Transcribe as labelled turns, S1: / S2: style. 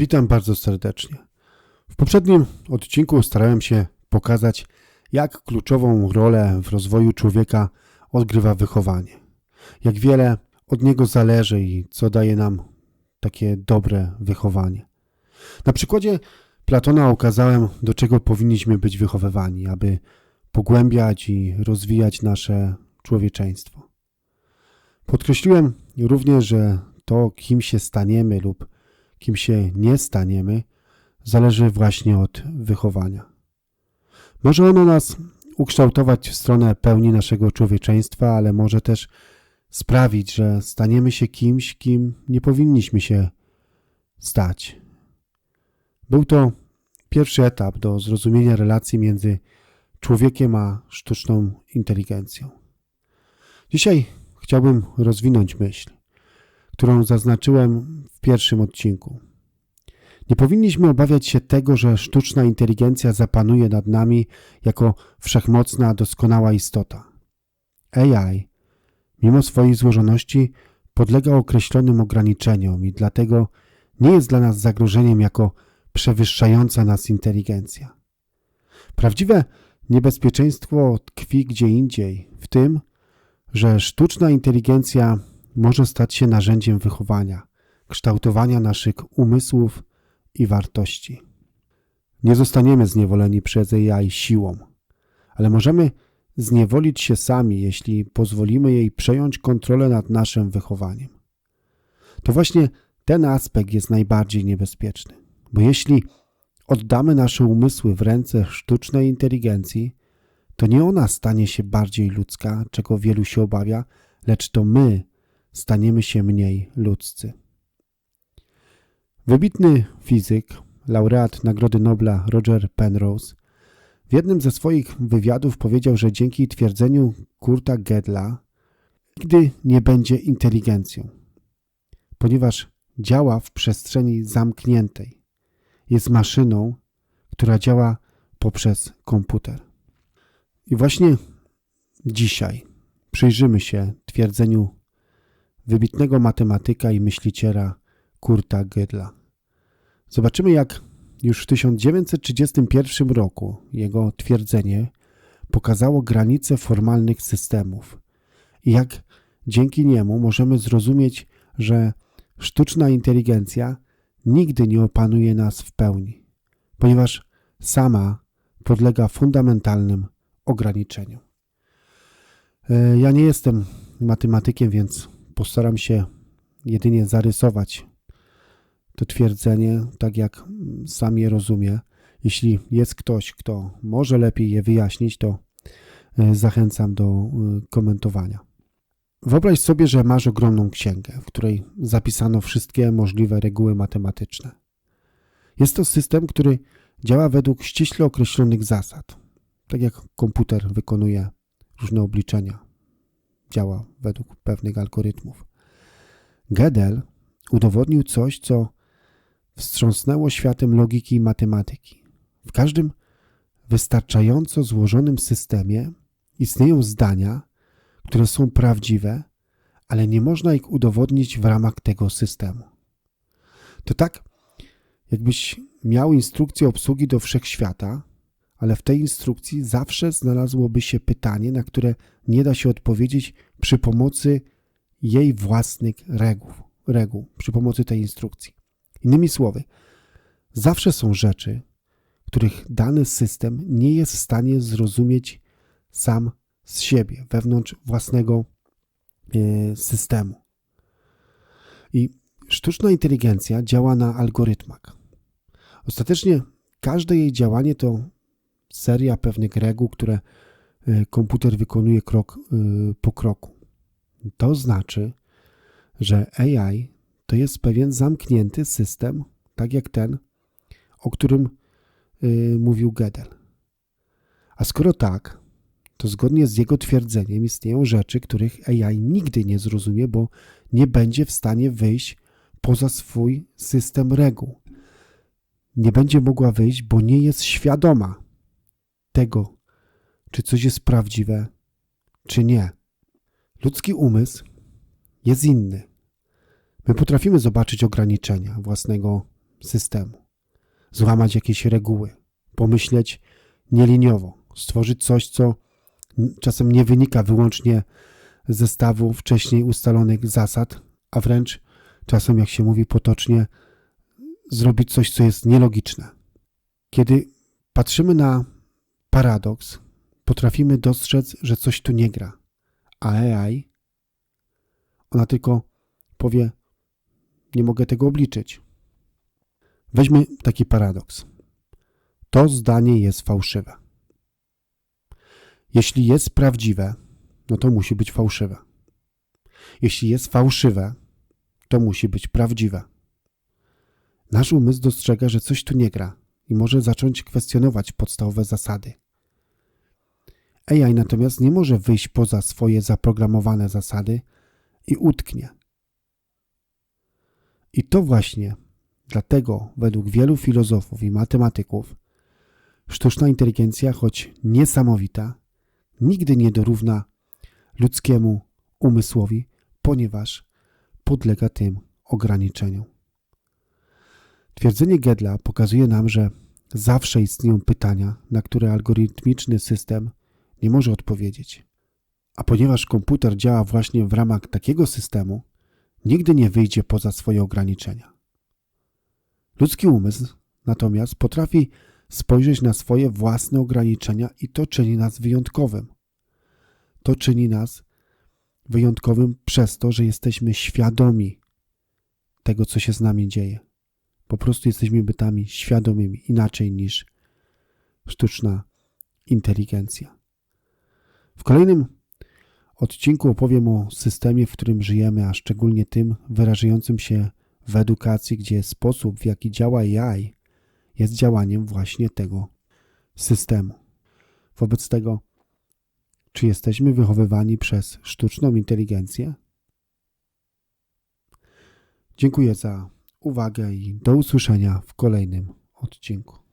S1: Witam bardzo serdecznie. W poprzednim odcinku starałem się pokazać, jak kluczową rolę w rozwoju człowieka odgrywa wychowanie. Jak wiele od niego zależy i co daje nam takie dobre wychowanie. Na przykładzie Platona ukazałem, do czego powinniśmy być wychowywani, aby pogłębiać i rozwijać nasze człowieczeństwo. Podkreśliłem również, że to, kim się staniemy lub kim się nie staniemy, zależy właśnie od wychowania. Może ono nas ukształtować w stronę pełni naszego człowieczeństwa, ale może też sprawić, że staniemy się kimś, kim nie powinniśmy się stać. Był to pierwszy etap do zrozumienia relacji między człowiekiem a sztuczną inteligencją. Dzisiaj chciałbym rozwinąć myśl, którą zaznaczyłem w pierwszym odcinku. Nie powinniśmy obawiać się tego, że sztuczna inteligencja zapanuje nad nami jako wszechmocna, doskonała istota. AI, mimo swojej złożoności, podlega określonym ograniczeniom i dlatego nie jest dla nas zagrożeniem jako przewyższająca nas inteligencja. Prawdziwe niebezpieczeństwo tkwi gdzie indziej, w tym, że sztuczna inteligencja może stać się narzędziem wychowania, kształtowania naszych umysłów i wartości. Nie zostaniemy zniewoleni przez AI siłą, ale możemy zniewolić się sami, jeśli pozwolimy jej przejąć kontrolę nad naszym wychowaniem. To właśnie ten aspekt jest najbardziej niebezpieczny, bo jeśli oddamy nasze umysły w ręce sztucznej inteligencji, to nie ona stanie się bardziej ludzka, czego wielu się obawia, lecz to my staniemy się mniej ludzcy. Wybitny fizyk, laureat Nagrody Nobla Roger Penrose w jednym ze swoich wywiadów powiedział, że dzięki twierdzeniu Kurta Gedla nigdy nie będzie inteligencją, ponieważ działa w przestrzeni zamkniętej. Jest maszyną, która działa poprzez komputer. I właśnie dzisiaj przyjrzymy się twierdzeniu wybitnego matematyka i myśliciela Kurta Gödla. Zobaczymy, jak już w 1931 roku jego twierdzenie pokazało granice formalnych systemów i jak dzięki niemu możemy zrozumieć, że sztuczna inteligencja nigdy nie opanuje nas w pełni, ponieważ sama podlega fundamentalnym ograniczeniom. E, ja nie jestem matematykiem, więc postaram się jedynie zarysować to twierdzenie tak, jak sam je rozumie. Jeśli jest ktoś, kto może lepiej je wyjaśnić, to e, zachęcam do e, komentowania. Wyobraź sobie, że masz ogromną księgę, w której zapisano wszystkie możliwe reguły matematyczne. Jest to system, który działa według ściśle określonych zasad, tak jak komputer wykonuje różne obliczenia, działa według pewnych algorytmów. Gödel udowodnił coś, co wstrząsnęło światem logiki i matematyki. W każdym wystarczająco złożonym systemie istnieją zdania, które są prawdziwe, ale nie można ich udowodnić w ramach tego systemu. To tak, jakbyś miał instrukcję obsługi do wszechświata, ale w tej instrukcji zawsze znalazłoby się pytanie, na które nie da się odpowiedzieć przy pomocy jej własnych reguł, reguł przy pomocy tej instrukcji. Innymi słowy, zawsze są rzeczy, których dany system nie jest w stanie zrozumieć sam z siebie, wewnątrz własnego e, systemu. I sztuczna inteligencja działa na algorytmach. Ostatecznie każde jej działanie to seria pewnych reguł, które e, komputer wykonuje krok e, po kroku. To znaczy, że AI to jest pewien zamknięty system, tak jak ten, o którym yy, mówił Gödel. A skoro tak, to zgodnie z jego twierdzeniem istnieją rzeczy, których AI nigdy nie zrozumie, bo nie będzie w stanie wyjść poza swój system reguł. Nie będzie mogła wyjść, bo nie jest świadoma tego, czy coś jest prawdziwe, czy nie. Ludzki umysł jest inny. My potrafimy zobaczyć ograniczenia własnego systemu, złamać jakieś reguły, pomyśleć nieliniowo, stworzyć coś, co czasem nie wynika wyłącznie z zestawu wcześniej ustalonych zasad, a wręcz czasem, jak się mówi potocznie, zrobić coś, co jest nielogiczne. Kiedy patrzymy na paradoks, potrafimy dostrzec, że coś tu nie gra, a AI, ona tylko powie, nie mogę tego obliczyć. Weźmy taki paradoks. To zdanie jest fałszywe. Jeśli jest prawdziwe, no to musi być fałszywe. Jeśli jest fałszywe, to musi być prawdziwe. Nasz umysł dostrzega, że coś tu nie gra i może zacząć kwestionować podstawowe zasady. AI natomiast nie może wyjść poza swoje zaprogramowane zasady i utknie. I to właśnie dlatego, według wielu filozofów i matematyków, sztuczna inteligencja, choć niesamowita, nigdy nie dorówna ludzkiemu umysłowi, ponieważ podlega tym ograniczeniom. Twierdzenie Gedla pokazuje nam, że zawsze istnieją pytania, na które algorytmiczny system nie może odpowiedzieć. A ponieważ komputer działa właśnie w ramach takiego systemu, nigdy nie wyjdzie poza swoje ograniczenia. Ludzki umysł natomiast potrafi spojrzeć na swoje własne ograniczenia i to czyni nas wyjątkowym. To czyni nas wyjątkowym przez to, że jesteśmy świadomi tego, co się z nami dzieje. Po prostu jesteśmy bytami świadomymi, inaczej niż sztuczna inteligencja. W kolejnym odcinku opowiem o systemie, w którym żyjemy, a szczególnie tym wyrażającym się w edukacji, gdzie sposób, w jaki działa AI, jest działaniem właśnie tego systemu. Wobec tego, czy jesteśmy wychowywani przez sztuczną inteligencję? Dziękuję za uwagę i do usłyszenia w kolejnym odcinku.